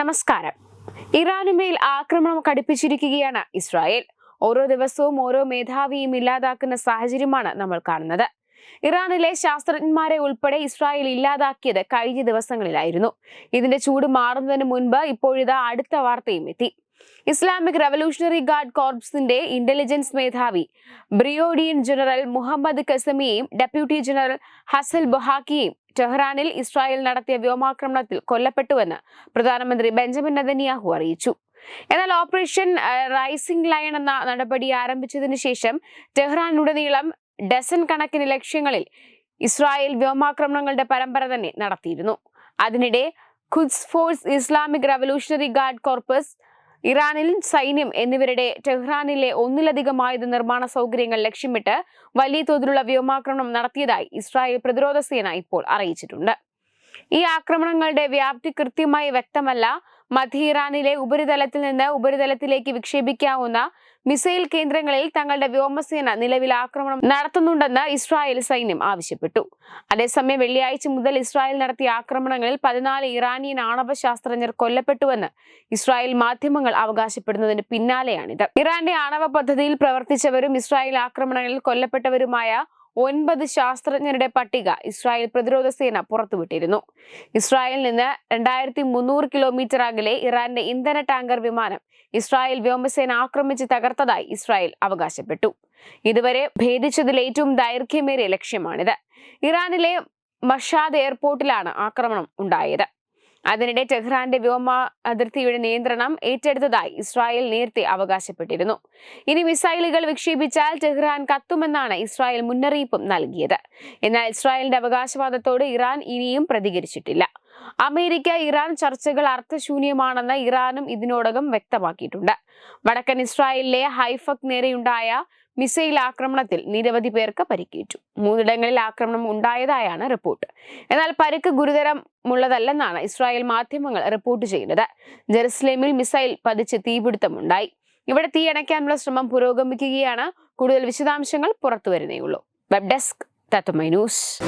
നമസ്കാരം. ഇറാനുമേൽ ആക്രമണം കടുപ്പിച്ചിരിക്കുകയാണ് ഇസ്രായേൽ. ഓരോ ദിവസവും ഓരോ മേധാവിയും ഇല്ലാതാക്കുന്ന സാഹചര്യമാണ് നമ്മൾ കാണുന്നത്. ഇറാനിലെ ശാസ്ത്രജ്ഞന്മാരെ ഉൾപ്പെടെ ഇസ്രായേൽ ഇല്ലാതാക്കിയത് കഴിഞ്ഞ ദിവസങ്ങളിലായിരുന്നു. ഇതിന്റെ ചൂട് മാറുന്നതിന് മുൻപ് ഇപ്പോഴിതാ അടുത്ത വാർത്തയും എത്തി. ഇസ്ലാമിക് റവല്യൂഷണറി ഗാർഡ് കോർപ്സിന്റെ ഇന്റലിജൻസ് മേധാവി ബ്രിയോഡിയൻ ജനറൽ മുഹമ്മദ് കസമിയെയും ഡെപ്യൂട്ടി ജനറൽ ഹസൽ ബൊഹാക്കിയെയും ടെഹ്റാനിൽ ഇസ്രായേൽ നടത്തിയ വ്യോമാക്രമണത്തിൽ കൊല്ലപ്പെട്ടുവെന്ന് പ്രധാനമന്ത്രി ബെഞ്ചമിൻ നെതന്യാഹു അറിയിച്ചു. എന്നാൽ ഓപ്പറേഷൻ റൈസിംഗ് ലയൺ എന്ന നടപടി ആരംഭിച്ചതിനു ശേഷം ടെഹ്റാനുടനീളം ഡസൻ കണക്കിന് ലക്ഷ്യങ്ങളിൽ ഇസ്രായേൽ വ്യോമാക്രമണങ്ങളുടെ പരമ്പര തന്നെ നടത്തിയിരുന്നു. അതിനിടെ Quds force Islamic revolutionary guard corps ഇറാനിൽ സൈന്യം എന്നിവരുടെ ടെഹ്റാനിലെ ഒന്നിലധികം ആയുധ നിർമ്മാണ സൗകര്യങ്ങൾ ലക്ഷ്യമിട്ട് വലിയ തോതിലുള്ള വ്യോമാക്രമണം നടത്തിയതായി ഇസ്രായേൽ പ്രതിരോധ സേന ഇപ്പോൾ അറിയിച്ചിട്ടുണ്ട്. ഈ ആക്രമണങ്ങളുടെ വ്യാപ്തി കൃത്യമായി വ്യക്തമല്ല. മധ്യ ഇറാനിലെ ഉപരിതലത്തിൽ നിന്ന് ഉപരിതലത്തിലേക്ക് വിക്ഷേപിക്കാവുന്ന മിസൈൽ കേന്ദ്രങ്ങളിൽ തങ്ങളുടെ വ്യോമസേന നിലവിൽ ആക്രമണം നടത്തുന്നുണ്ടെന്ന് ഇസ്രായേൽ സൈന്യം ആവശ്യപ്പെട്ടു. അതേസമയം വെള്ളിയാഴ്ച മുതൽ ഇസ്രായേൽ നടത്തിയ ആക്രമണങ്ങളിൽ പതിനാല് ഇറാനിയൻ ആണവ ശാസ്ത്രജ്ഞർ കൊല്ലപ്പെട്ടുവെന്ന് ഇസ്രായേൽ മാധ്യമങ്ങൾ അവകാശപ്പെടുന്നതിന് പിന്നാലെയാണിത്. ഇറാന്റെ ആണവ പദ്ധതിയിൽ പ്രവർത്തിച്ചവരും ഇസ്രായേൽ ആക്രമണങ്ങളിൽ കൊല്ലപ്പെട്ടവരുമായ ഒൻപത് ശാസ്ത്രജ്ഞരുടെ പട്ടിക ഇസ്രായേൽ പ്രതിരോധ സേന പുറത്തുവിട്ടിരുന്നു. ഇസ്രായേലിൽ നിന്ന് രണ്ടായിരത്തി മുന്നൂറ് കിലോമീറ്റർ അകലെ ഇറാന്റെ ഇന്ധന ടാങ്കർ വിമാനം ഇസ്രായേൽ വ്യോമസേന ആക്രമിച്ച് തകർത്തതായി ഇസ്രായേൽ അവകാശപ്പെട്ടു. ഇതുവരെ ഭേദിച്ചതിൽ ഏറ്റവും ദൈർഘ്യമേറിയ ലക്ഷ്യമാണിത്. ഇറാനിലെ മഷാദ് എയർപോർട്ടിലാണ് ആക്രമണം ഉണ്ടായത്. അതിനിടെ ടെഹ്റാന്റെ വ്യോമ അതിർത്തിയുടെ നിയന്ത്രണം ഏറ്റെടുത്തതായി ഇസ്രായേൽ നേരത്തെ അവകാശപ്പെട്ടിരുന്നു. ഇനി മിസൈലുകൾ വിക്ഷേപിച്ചാൽ ടെഹ്റാൻ കത്തുമെന്നാണ് ഇസ്രായേൽ മുന്നറിയിപ്പും നൽകിയത്. എന്നാൽ ഇസ്രായേലിന്റെ അവകാശവാദത്തോട് ഇറാൻ ഇനിയും പ്രതികരിച്ചിട്ടില്ല. അമേരിക്ക ഇറാൻ ചർച്ചകൾ അർത്ഥശൂന്യമാണെന്ന് ഇറാനും ഇതിനോടകം വ്യക്തമാക്കിയിട്ടുണ്ട്. വടക്കൻ ഇസ്രായേലിലെ ഹൈഫക് നേരെയുണ്ടായ മിസൈൽ ആക്രമണത്തിൽ നിരവധി പേർക്ക് പരിക്കേറ്റു. മൂന്നിടങ്ങളിൽ ആക്രമണം ഉണ്ടായതായാണ് റിപ്പോർട്ട്. എന്നാൽ പരിക്ക് ഗുരുതരമുള്ളതല്ലെന്നാണ് ഇസ്രായേൽ മാധ്യമങ്ങൾ റിപ്പോർട്ട് ചെയ്യുന്നത്. ജെറുസലേമിൽ മിസൈൽ പതിച്ച് തീപിടുത്തമുണ്ടായി. ഇവിടെ തീയണയ്ക്കാനുള്ള ശ്രമം പുരോഗമിക്കുകയാണ്. കൂടുതൽ വിശദാംശങ്ങൾ പുറത്തുവരുന്നേയുള്ളൂ. വെബ് ഡെസ്ക് തത്തുമൈ ന്യൂസ്.